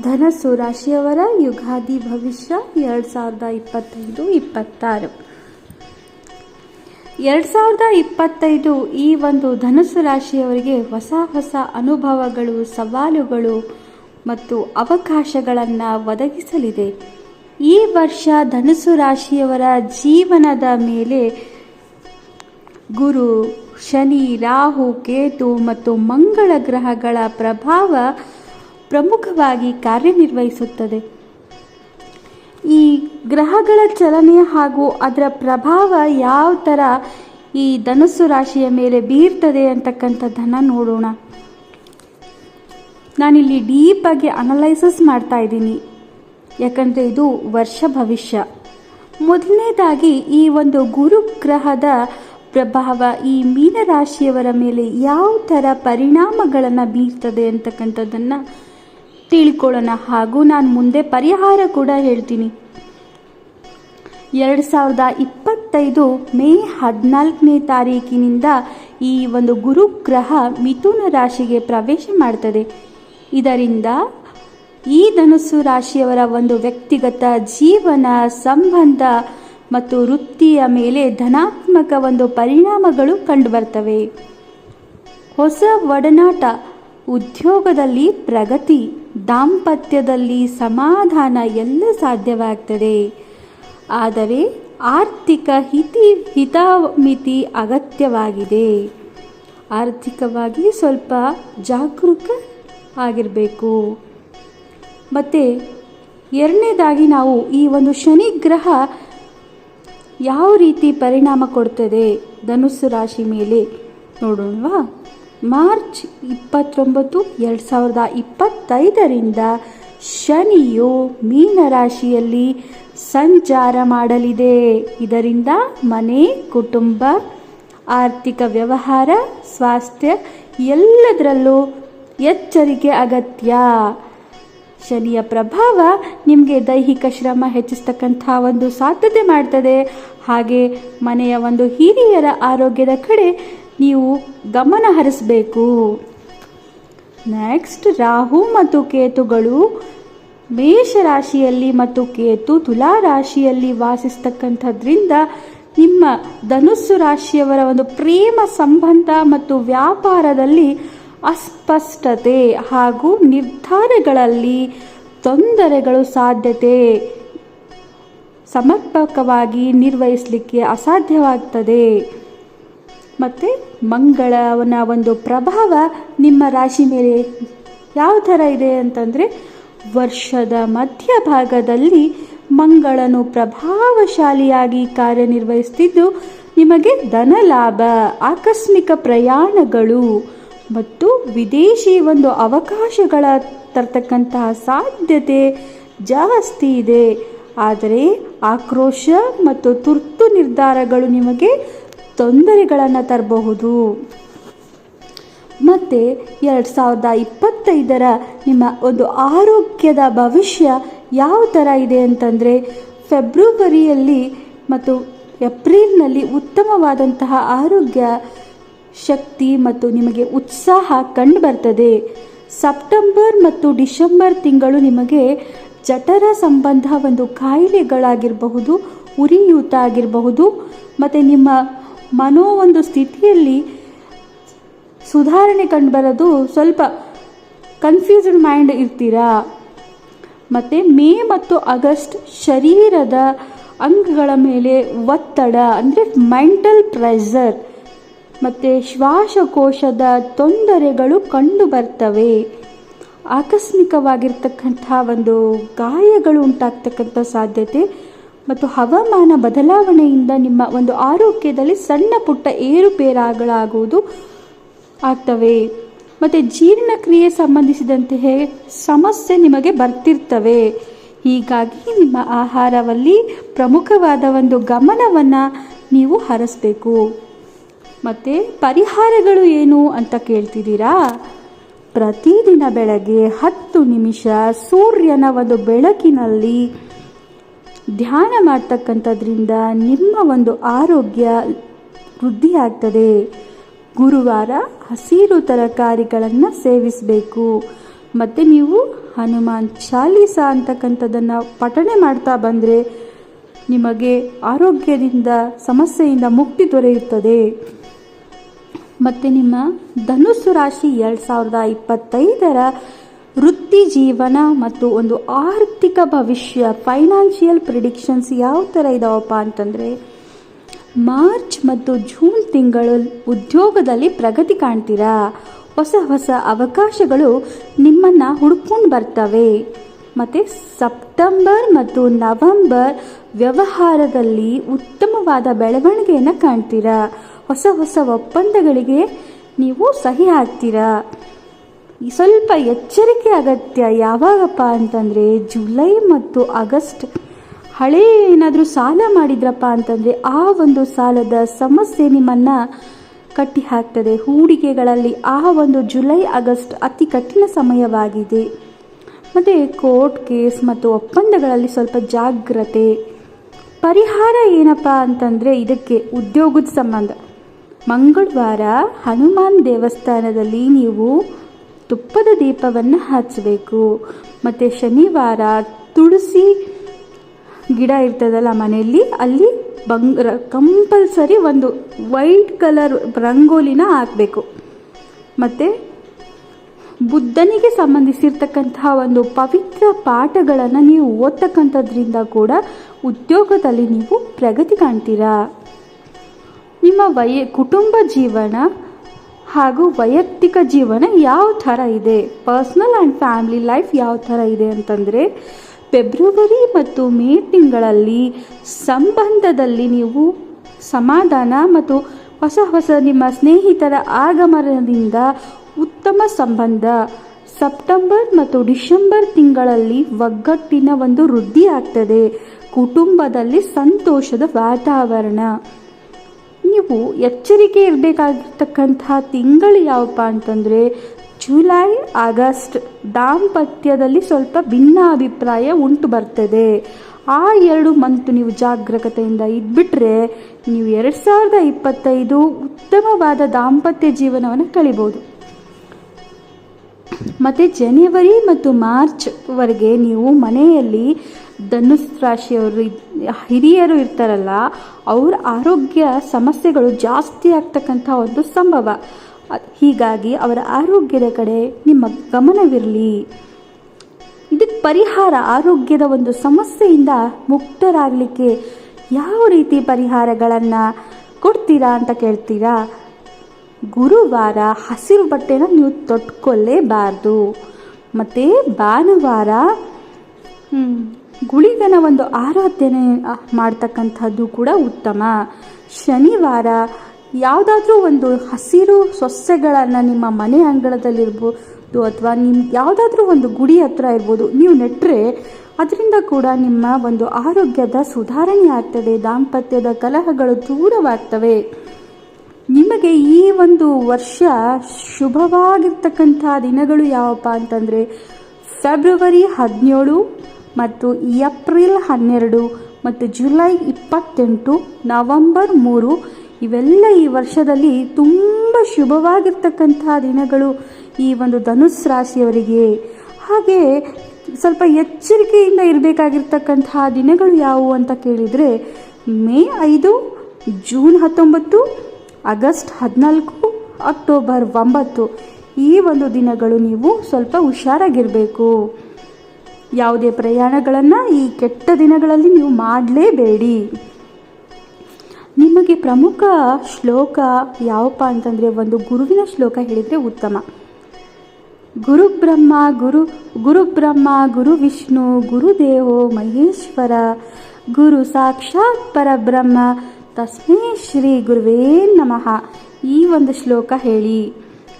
ಧನಸ್ಸು ರಾಶಿಯವರ ಯುಗಾದಿ ಭವಿಷ್ಯ ಎರಡು ಸಾವಿರದ ಇಪ್ಪತ್ತೈದು, ಇಪ್ಪತ್ತಾರು. ಎರಡು ಸಾವಿರದ ಇಪ್ಪತ್ತೈದು ಈ ಒಂದು ಧನಸ್ಸು ರಾಶಿಯವರಿಗೆ ಹೊಸ ಹೊಸ ಅನುಭವಗಳು, ಸವಾಲುಗಳು ಮತ್ತು ಅವಕಾಶಗಳನ್ನು ಒದಗಿಸಲಿದೆ. ಈ ವರ್ಷ ಧನುಸು ರಾಶಿಯವರ ಜೀವನದ ಮೇಲೆ ಗುರು, ಶನಿ, ರಾಹು, ಕೇತು ಮತ್ತು ಮಂಗಳ ಗ್ರಹಗಳ ಪ್ರಭಾವ ಪ್ರಮುಖವಾಗಿ ಕಾರ್ಯನಿರ್ವಹಿಸುತ್ತದೆ. ಈ ಗ್ರಹಗಳ ಚಲನೆ ಹಾಗೂ ಅದರ ಪ್ರಭಾವ ಯಾವ ಥರ ಈ ಧನಸ್ಸು ರಾಶಿಯ ಮೇಲೆ ಬೀರ್ತದೆ ಅಂತಕ್ಕಂಥದ್ದನ್ನು ನೋಡೋಣ. ನಾನಿಲ್ಲಿ ಡೀಪಾಗಿ ಅನಲೈಸಸ್ ಮಾಡ್ತಾ ಇದ್ದೀನಿ. ಯಾಕಂದರೆ ಇದು ವರ್ಷ ಭವಿಷ್ಯ. ಮೊದಲನೇದಾಗಿ ಈ ಒಂದು ಗುರು ಗ್ರಹದ ಪ್ರಭಾವ ಈ ಮೀನರಾಶಿಯವರ ಮೇಲೆ ಯಾವ ಥರ ಪರಿಣಾಮಗಳನ್ನು ಬೀರ್ತದೆ ಅಂತಕ್ಕಂಥದ್ದನ್ನು ತಿಳ್ಕೊಳ್ಳೋಣ ಹಾಗೂ ನಾನು ಮುಂದೆ ಪರಿಹಾರ ಕೂಡ ಹೇಳ್ತೀನಿ. ಎರಡು ಸಾವಿರದ ಇಪ್ಪತ್ತೈದು ಮೇ ಹದಿನಾಲ್ಕನೇ ತಾರೀಕಿನಿಂದ ಈ ಒಂದು ಗುರುಗ್ರಹ ಮಿಥುನ ರಾಶಿಗೆ ಪ್ರವೇಶ ಮಾಡ್ತದೆ. ಇದರಿಂದ ಈ ಧನುಸ್ಸು ರಾಶಿಯವರ ಒಂದು ವ್ಯಕ್ತಿಗತ ಜೀವನ ಸಂಬಂಧ ಮತ್ತು ವೃತ್ತಿಯ ಮೇಲೆ ಧನಾತ್ಮಕ ಒಂದು ಪರಿಣಾಮಗಳು ಕಂಡುಬರ್ತವೆ ಹೊಸ ಒಡನಾಟ ಉದ್ಯೋಗದಲ್ಲಿ ಪ್ರಗತಿ, ದಾಂಪತ್ಯದಲ್ಲಿ ಸಮಾಧಾನ ಎಲ್ಲ ಸಾಧ್ಯವಾಗ್ತದೆ. ಆದರೆ ಆರ್ಥಿಕ ಹಿತಿ, ಹಿತಾಮಿತಿ ಅಗತ್ಯವಾಗಿದೆ. ಆರ್ಥಿಕವಾಗಿ ಸ್ವಲ್ಪ ಜಾಗರೂಕ ಆಗಿರಬೇಕು. ಮತ್ತು ಎರಡನೇದಾಗಿ ನಾವು ಈ ಒಂದು ಶನಿ ಗ್ರಹ ಯಾವ ರೀತಿ ಪರಿಣಾಮ ಕೊಡ್ತದೆ? ಧನುಸ್ಸು ರಾಶಿ ಮೇಲೆ ನೋಡೋಣವಾ? ಮಾರ್ಚ್ ಇಪ್ಪತ್ತೊಂಬತ್ತು ಎರಡು ಸಾವಿರದ ಇಪ್ಪತ್ತೈದರಿಂದ ಶನಿಯು ಮೀನರಾಶಿಯಲ್ಲಿ ಸಂಚಾರ ಮಾಡಲಿದೆ. ಇದರಿಂದ ಮನೆ, ಕುಟುಂಬ, ಆರ್ಥಿಕ ವ್ಯವಹಾರ, ಸ್ವಾಸ್ಥ್ಯ ಎಲ್ಲದರಲ್ಲೂ ಎಚ್ಚರಿಕೆ ಅಗತ್ಯ. ಶನಿಯ ಪ್ರಭಾವ ನಿಮಗೆ ದೈಹಿಕ ಶ್ರಮ ಹೆಚ್ಚಿಸ್ತಕ್ಕಂಥ ಒಂದು ಸಾಧ್ಯತೆ ಮಾಡ್ತದೆ. ಹಾಗೆ ಮನೆಯ ಒಂದು ಹಿರಿಯರ ಆರೋಗ್ಯದ ಕಡೆ ನೀವು ಗಮನ ಹರಿಸಬೇಕು. ನೆಕ್ಸ್ಟ್ ರಾಹು ಮತ್ತು ಕೇತುಗಳು ಮೇಷರಾಶಿಯಲ್ಲಿ ಮತ್ತು ಕೇತು ತುಲಾ ರಾಶಿಯಲ್ಲಿ ವಾಸಿಸ್ತಕ್ಕಂಥದ್ರಿಂದ ನಿಮ್ಮ ಧನುಸ್ಸು ರಾಶಿಯವರ ಒಂದು ಪ್ರೇಮ ಸಂಬಂಧ ಮತ್ತು ವ್ಯಾಪಾರದಲ್ಲಿ ಅಸ್ಪಷ್ಟತೆ ಹಾಗೂ ನಿರ್ಧಾರಗಳಲ್ಲಿ ತೊಂದರೆಗಳು ಸಾಧ್ಯತೆ ಸಮರ್ಪಕವಾಗಿ ನಿರ್ವಹಿಸಲಿಕ್ಕೆ ಅಸಾಧ್ಯವಾಗ್ತದೆ. ಮತ್ತು ಮಂಗಳವನ ಒಂದು ಪ್ರಭಾವ ನಿಮ್ಮ ರಾಶಿ ಮೇಲೆ ಯಾವ ಥರ ಇದೆ ಅಂತಂದರೆ ವರ್ಷದ ಮಧ್ಯಭಾಗದಲ್ಲಿ ಮಂಗಳನು ಪ್ರಭಾವಶಾಲಿಯಾಗಿ ಕಾರ್ಯನಿರ್ವಹಿಸ್ತಿದ್ದು ನಿಮಗೆ ಧನಲಾಭ ಆಕಸ್ಮಿಕ ಪ್ರಯಾಣಗಳು ಮತ್ತು ವಿದೇಶಿ ಒಂದು ಅವಕಾಶಗಳ ತರ್ತಕ್ಕಂತಹ ಸಾಧ್ಯತೆ ಜಾಸ್ತಿ ಇದೆ. ಆದರೆ ಆಕ್ರೋಶ ಮತ್ತು ತುರ್ತು ನಿರ್ಧಾರಗಳು ನಿಮಗೆ ತೊಂದರೆಗಳನ್ನು ತರಬಹುದು. ಮತ್ತು ಎರಡು ಸಾವಿರದ ಇಪ್ಪತ್ತೈದರ ನಿಮ್ಮ ಒಂದು ಆರೋಗ್ಯದ ಭವಿಷ್ಯ ಯಾವ ಥರ ಇದೆ ಅಂತಂದರೆ, ಫೆಬ್ರವರಿಯಲ್ಲಿ ಮತ್ತು ಏಪ್ರಿಲ್ನಲ್ಲಿ ಉತ್ತಮವಾದಂತಹ ಆರೋಗ್ಯ ಶಕ್ತಿ ಮತ್ತು ನಿಮಗೆ ಉತ್ಸಾಹ ಕಂಡುಬರ್ತದೆ. ಸೆಪ್ಟೆಂಬರ್ ಮತ್ತು ಡಿಸೆಂಬರ್ ತಿಂಗಳು ನಿಮಗೆ ಜಠರ ಸಂಬಂಧ ಒಂದು ಕಾಯಿಲೆಗಳಾಗಿರಬಹುದು, ಉರಿಯೂತ ಆಗಿರಬಹುದು, ಮತ್ತು ನಿಮ್ಮ ಮನೋ ಒಂದು ಸ್ಥಿತಿಯಲ್ಲಿ ಸುಧಾರಣೆ ಕಂಡುಬರೋದು. ಸ್ವಲ್ಪ ಕನ್ಫ್ಯೂಸ್ಡ್ ಮೈಂಡ್ ಇರ್ತೀರಾ? ಮತ್ತು ಮೇ ಮತ್ತು ಆಗಸ್ಟ್ ಶರೀರದ ಅಂಗಗಳ ಮೇಲೆ ಒತ್ತಡ, ಅಂದರೆ ಮೆಂಟಲ್ ಪ್ರೆಷರ್ ಮತ್ತು ಶ್ವಾಸಕೋಶದ ತೊಂದರೆಗಳು ಕಂಡು ಬರ್ತವೆ ಆಕಸ್ಮಿಕವಾಗಿರ್ತಕ್ಕಂಥ ಒಂದು ಗಾಯಗಳು ಉಂಟಾಗ್ತಕ್ಕಂಥ ಸಾಧ್ಯತೆ ಮತ್ತು ಹವಾಮಾನ ಬದಲಾವಣೆಯಿಂದ ನಿಮ್ಮ ಒಂದು ಆರೋಗ್ಯದಲ್ಲಿ ಸಣ್ಣ ಪುಟ್ಟ ಏರುಪೇರಾಗಳಾಗುವುದು ಆಗ್ತವೆ. ಮತ್ತು ಜೀರ್ಣಕ್ರಿಯೆ ಸಂಬಂಧಿಸಿದಂತೆ ಸಮಸ್ಯೆ ನಿಮಗೆ ಬರ್ತಿರ್ತವೆ. ಹೀಗಾಗಿ ನಿಮ್ಮ ಆಹಾರದಲ್ಲಿ ಪ್ರಮುಖವಾದ ಒಂದು ಗಮನವನ್ನು ನೀವು ಹರಿಸ್ಬೇಕು. ಮತ್ತು ಪರಿಹಾರಗಳು ಏನು ಅಂತ ಕೇಳ್ತಿದ್ದೀರಾ? ಪ್ರತಿದಿನ ಬೆಳಗ್ಗೆ ಹತ್ತು ನಿಮಿಷ ಸೂರ್ಯನ ಒಂದು ಬೆಳಕಿನಲ್ಲಿ ಧ್ಯಾನ ಮಾಡ್ತಕ್ಕಂಥದ್ರಿಂದ ನಿಮ್ಮ ಒಂದು ಆರೋಗ್ಯ ವೃದ್ಧಿಯಾಗ್ತದೆ. ಗುರುವಾರ ಹಸಿರು ತರಕಾರಿಗಳನ್ನು ಸೇವಿಸಬೇಕು. ಮತ್ತು ನೀವು ಹನುಮಾನ್ ಚಾಲೀಸ ಅಂತಕ್ಕಂಥದ್ದನ್ನು ಪಠಣೆ ಮಾಡ್ತಾ ಬಂದರೆ ನಿಮಗೆ ಆರೋಗ್ಯದಿಂದ, ಸಮಸ್ಯೆಯಿಂದ ಮುಕ್ತಿ ದೊರೆಯುತ್ತದೆ. ಮತ್ತು ನಿಮ್ಮ ಧನುಸ್ಸು ರಾಶಿ ಎರಡು ಸಾವಿರದ ಇಪ್ಪತ್ತೈದರ ವೃತ್ತಿ ಜೀವನ ಮತ್ತು ಒಂದು ಆರ್ಥಿಕ ಭವಿಷ್ಯ ಫೈನಾನ್ಷಿಯಲ್ ಪ್ರಿಡಿಕ್ಷನ್ಸ್ ಯಾವ ಥರ ಇದಾವಪ್ಪ ಅಂತಂದರೆ, ಮಾರ್ಚ್ ಮತ್ತು ಜೂನ್ ತಿಂಗಳು ಉದ್ಯೋಗದಲ್ಲಿ ಪ್ರಗತಿ ಕಾಣ್ತೀರಾ? ಹೊಸ ಹೊಸ ಅವಕಾಶಗಳು ನಿಮ್ಮನ್ನು ಹುಡ್ಕೊಂಡು ಬರ್ತವೆ. ಮತ್ತು ಸೆಪ್ಟೆಂಬರ್ ಮತ್ತು ನವೆಂಬರ್ ವ್ಯವಹಾರದಲ್ಲಿ ಉತ್ತಮವಾದ ಬೆಳವಣಿಗೆಯನ್ನು ಕಾಣ್ತೀರಾ? ಹೊಸ ಹೊಸ ಒಪ್ಪಂದಗಳಿಗೆ ನೀವು ಸಹಿ ಹಾಕ್ತೀರಾ? ಸ್ವಲ್ಪ ಎಚ್ಚರಿಕೆ ಅಗತ್ಯ ಯಾವಾಗಪ್ಪ ಅಂತಂದರೆ ಜುಲೈ ಮತ್ತು ಆಗಸ್ಟ್ ಹಳೆ ಏನಾದರೂ ಸಾಲ ಮಾಡಿದ್ರಪ್ಪ ಅಂತಂದರೆ ಆ ಒಂದು ಸಾಲದ ಸಮಸ್ಯೆ ನಿಮ್ಮನ್ನು ಕಟ್ಟಿ ಹಾಕ್ತದೆ ಹೂಡಿಕೆಗಳಲ್ಲಿ ಆ ಒಂದು ಜುಲೈ, ಆಗಸ್ಟ್ ಅತಿ ಕಠಿಣ ಸಮಯವಾಗಿದೆ. ಮತ್ತು ಕೋರ್ಟ್ ಕೇಸ್ ಮತ್ತು ಒಪ್ಪಂದಗಳಲ್ಲಿ ಸ್ವಲ್ಪ ಜಾಗ್ರತೆ. ಪರಿಹಾರ ಏನಪ್ಪ ಅಂತಂದರೆ ಇದಕ್ಕೆ ಉದ್ಯೋಗದ ಸಂಬಂಧ. ಮಂಗಳವಾರ ಹನುಮಾನ್ ದೇವಸ್ಥಾನದಲ್ಲಿ ನೀವು ತುಪ್ಪದ ದೀಪವನ್ನು ಹಚ್ಚಬೇಕು ಮತ್ತು ಶನಿವಾರ ತುಳಸಿ ಗಿಡ ಇರ್ತದಲ್ಲ ಮನೆಯಲ್ಲಿ, ಅಲ್ಲಿ ಬಂಗ್ ಕಂಪಲ್ಸರಿ ಒಂದು ವೈಟ್ ಕಲರ್ ರಂಗೋಲಿನ ಹಾಕಬೇಕು. ಮತ್ತು ಬುದ್ಧನಿಗೆ ಸಂಬಂಧಿಸಿರ್ತಕ್ಕಂತಹ ಒಂದು ಪವಿತ್ರ ಪಾಠಗಳನ್ನು ನೀವು ಓದ್ತಕ್ಕಂಥದ್ರಿಂದ ಕೂಡ ಉದ್ಯೋಗದಲ್ಲಿ ನೀವು ಪ್ರಗತಿ ಕಾಣ್ತೀರಾ. ನಿಮ್ಮ ವಯ ಕುಟುಂಬ ಜೀವನ ಹಾಗೂ ವೈಯಕ್ತಿಕ ಜೀವನ ಯಾವ ಥರ ಇದೆ? ಪರ್ಸ್ನಲ್ ಆ್ಯಂಡ್ ಫ್ಯಾಮಿಲಿ ಲೈಫ್ ಯಾವ ಥರ ಇದೆ ಅಂತಂದರೆ ಫೆಬ್ರವರಿ ಮತ್ತು ಮೇ ತಿಂಗಳಲ್ಲಿ ಸಂಬಂಧದಲ್ಲಿ ನೀವು ಸಮಾಧಾನ ಮತ್ತು ಹೊಸ ಹೊಸ ನಿಮ್ಮ ಸ್ನೇಹಿತರ ಆಗಮನದಿಂದ ಉತ್ತಮ ಸಂಬಂಧ. ಸೆಪ್ಟೆಂಬರ್ ಮತ್ತು ಡಿಸೆಂಬರ್ ತಿಂಗಳಲ್ಲಿ ಒಗ್ಗಟ್ಟಿನ ಒಂದು ವೃದ್ಧಿ ಆಗ್ತದೆ. ಕುಟುಂಬದಲ್ಲಿ ಸಂತೋಷದ ವಾತಾವರಣ. ನೀವು ಎಚ್ಚರಿಕೆ ಇರಬೇಕಾಗಿರ್ತಕ್ಕಂತಹ ತಿಂಗಳು ಯಾವಪ್ಪ ಅಂತಂದರೆ ಜುಲೈ, ಆಗಸ್ಟ್ ದಾಂಪತ್ಯದಲ್ಲಿ ಸ್ವಲ್ಪ ಭಿನ್ನ ಅಭಿಪ್ರಾಯ ಉಂಟು ಬರ್ತದೆ. ಆ ಎರಡು ಮಂತ್ ನೀವು ಜಾಗ್ರತೆಯಿಂದ ಇದ್ಬಿಟ್ರೆ ನೀವು ಎರಡು ಸಾವಿರದ ಇಪ್ಪತ್ತೈದು ಉತ್ತಮವಾದ ದಾಂಪತ್ಯ ಜೀವನವನ್ನು ಕಳಿಬೋದು. ಮತ್ತು ಜನವರಿ ಮತ್ತು ಮಾರ್ಚ್ವರೆಗೆ ನೀವು ಮನೆಯಲ್ಲಿ ಧನುಸ್ ರಾಶಿಯವರು ಹಿರಿಯರು ಇರ್ತಾರಲ್ಲ, ಅವ್ರ ಆರೋಗ್ಯ ಸಮಸ್ಯೆಗಳು ಜಾಸ್ತಿ ಆಗ್ತಕ್ಕಂಥ ಒಂದು ಸಂಭವ. ಹೀಗಾಗಿ ಅವರ ಆರೋಗ್ಯದ ಕಡೆ ನಿಮ್ಮ ಗಮನವಿರಲಿ. ಇದಕ್ಕೆ ಪರಿಹಾರ ಆರೋಗ್ಯದ ಒಂದು ಸಮಸ್ಯೆಯಿಂದ ಮುಕ್ತರಾಗಲಿಕ್ಕೆ ಯಾವ ರೀತಿ ಪರಿಹಾರಗಳನ್ನು ಕೊಡ್ತೀರಾ ಅಂತ ಕೇಳ್ತೀರಾ? ಗುರುವಾರ ಹಸಿರು ಬಟ್ಟೆನ ನೀವು ತೊಟ್ಕೊಳ್ಳೇಬಾರ್ದು. ಮತ್ತು ಭಾನುವಾರ ಗುಳಿಗನ ಒಂದು ಆರಾಧನೆ ಮಾಡ್ತಕ್ಕಂಥದ್ದು ಕೂಡ ಉತ್ತಮ. ಶನಿವಾರ ಯಾವುದಾದ್ರೂ ಒಂದು ಹಸಿರು ಸೊಸೆಗಳನ್ನು ನಿಮ್ಮ ಮನೆ ಅಂಗಳದಲ್ಲಿರ್ಬೋದು ಅಥವಾ ನಿಮ್ಮ ಯಾವುದಾದ್ರೂ ಒಂದು ಗುಡಿ ಹತ್ರ ಇರ್ಬೋದು, ನೀವು ನೆಟ್ಟರೆ ಅದರಿಂದ ಕೂಡ ನಿಮ್ಮ ಒಂದು ಆರೋಗ್ಯದ ಸುಧಾರಣೆ ಆಗ್ತದೆ, ದಾಂಪತ್ಯದ ಕಲಹಗಳು ದೂರವಾಗ್ತವೆ. ನಿಮಗೆ ಈ ಒಂದು ವರ್ಷ ಶುಭವಾಗಿರ್ತಕ್ಕಂಥ ದಿನಗಳು ಯಾವಪ್ಪ ಅಂತಂದರೆ, ಫೆಬ್ರವರಿ ಹದಿನೇಳು ಮತ್ತು ಏಪ್ರಿಲ್ ಹನ್ನೆರಡು ಮತ್ತು ಜುಲೈ ಇಪ್ಪತ್ತೆಂಟು, ನವಂಬರ್ ಮೂರು, ಇವೆಲ್ಲ ಈ ವರ್ಷದಲ್ಲಿ ತುಂಬ ಶುಭವಾಗಿರ್ತಕ್ಕಂತಹ ದಿನಗಳು ಈ ಒಂದು ಧನುಸ್ ರಾಶಿಯವರಿಗೆ. ಹಾಗೆ ಸ್ವಲ್ಪ ಎಚ್ಚರಿಕೆಯಿಂದ ಇರಬೇಕಾಗಿರ್ತಕ್ಕಂತಹ ದಿನಗಳು ಯಾವುವು ಅಂತ ಕೇಳಿದರೆ, ಮೇ ಐದು, ಜೂನ್ ಹತ್ತೊಂಬತ್ತು, ಆಗಸ್ಟ್ ಹದಿನಾಲ್ಕು, ಅಕ್ಟೋಬರ್ ಒಂಬತ್ತು ಈ ಒಂದು ದಿನಗಳು ನೀವು ಸ್ವಲ್ಪ ಹುಷಾರಾಗಿರಬೇಕು. ಯಾವುದೇ ಪ್ರಯಾಣಗಳನ್ನು ಈ ಕೆಟ್ಟ ದಿನಗಳಲ್ಲಿ ನೀವು ಮಾಡಲೇಬೇಡಿ. ನಿಮಗೆ ಪ್ರಮುಖ ಶ್ಲೋಕ ಯಾವಪ್ಪ ಅಂತಂದರೆ ಒಂದು ಗುರುವಿನ ಶ್ಲೋಕ ಹೇಳಿದರೆ ಉತ್ತಮ. ಗುರು ಬ್ರಹ್ಮ, ಗುರು ಗುರು ಬ್ರಹ್ಮ, ಗುರು ವಿಷ್ಣು ಗುರುದೇವೋ ಮಹೇಶ್ವರ, ಗುರು ಸಾಕ್ಷಾತ್ ಪರಬ್ರಹ್ಮ, ತಸ್ಮೇ ಶ್ರೀ ಗುರುವೇ ನಮಃ. ಈ ಒಂದು ಶ್ಲೋಕ ಹೇಳಿ.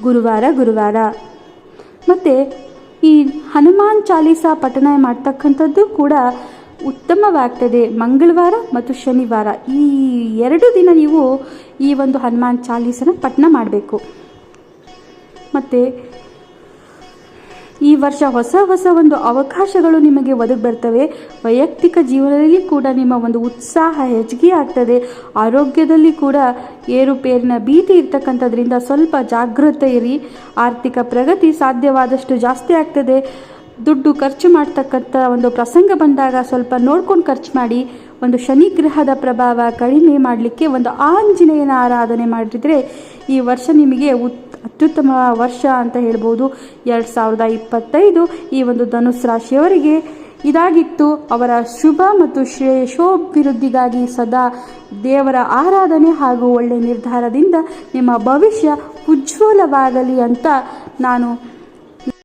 ಗುರುವಾರ ಗುರುವಾರ. ಮತ್ತು ಈ ಹನುಮಾನ್ ಚಾಲೀಸ ಪಠಣ ಮಾಡ್ತಕ್ಕಂಥದ್ದು ಕೂಡ ಉತ್ತಮವಾಗ್ತದೆ. ಮಂಗಳವಾರ ಮತ್ತು ಶನಿವಾರ. ಈ ಎರಡು ದಿನ ನೀವು ಈ ಒಂದು ಹನುಮಾನ್ ಚಾಲೀಸನ ಪಠಣ ಮಾಡಬೇಕು. ಮತ್ತು ಈ ವರ್ಷ ಹೊಸ ಹೊಸ ಒಂದು ಅವಕಾಶಗಳು ನಿಮಗೆ ಒದಗಿ ಬರ್ತವೆ ವೈಯಕ್ತಿಕ ಜೀವನದಲ್ಲಿ ಕೂಡ ನಿಮ್ಮ ಒಂದು ಉತ್ಸಾಹ ಹೆಚ್ಚಿಗೆ ಆಗ್ತದೆ. ಆರೋಗ್ಯದಲ್ಲಿ ಕೂಡ ಏರುಪೇರಿನ ಭೀತಿ ಇರ್ತಕ್ಕಂಥದ್ರಿಂದ ಸ್ವಲ್ಪ ಜಾಗೃತ ಇರಿ. ಆರ್ಥಿಕ ಪ್ರಗತಿ ಸಾಧ್ಯವಾದಷ್ಟು ಜಾಸ್ತಿ ಆಗ್ತದೆ. ದುಡ್ಡು ಖರ್ಚು ಮಾಡ್ತಕ್ಕಂಥ ಒಂದು ಪ್ರಸಂಗ ಬಂದಾಗ ಸ್ವಲ್ಪ ನೋಡ್ಕೊಂಡು ಖರ್ಚು ಮಾಡಿ. ಒಂದು ಶನಿ ಗ್ರಹದ ಪ್ರಭಾವ ಕಡಿಮೆ ಮಾಡಲಿಕ್ಕೆ ಒಂದು ಆಂಜನೇಯನ ಆರಾಧನೆ ಮಾಡಿದರೆ ಈ ವರ್ಷ ನಿಮಗೆ ಉತ್, ಅತ್ಯುತ್ತಮ ವರ್ಷ ಅಂತ ಹೇಳ್ಬೋದು. ಎರಡು ಸಾವಿರದ ಇಪ್ಪತ್ತೈದು ಈ ಒಂದು ಧನುಸ್ ರಾಶಿಯವರಿಗೆ ಇದಾಗಿತ್ತು. ಅವರ ಶುಭ ಮತ್ತು ಶ್ರೇಯಶೋಭಿವೃದ್ಧಿಗಾಗಿ ಸದಾ ದೇವರ ಆರಾಧನೆ ಹಾಗೂ ಒಳ್ಳೆಯ ನಿರ್ಧಾರದಿಂದ ನಿಮ್ಮ ಭವಿಷ್ಯ ಉಜ್ವಲವಾಗಲಿ ಅಂತ ನಾನು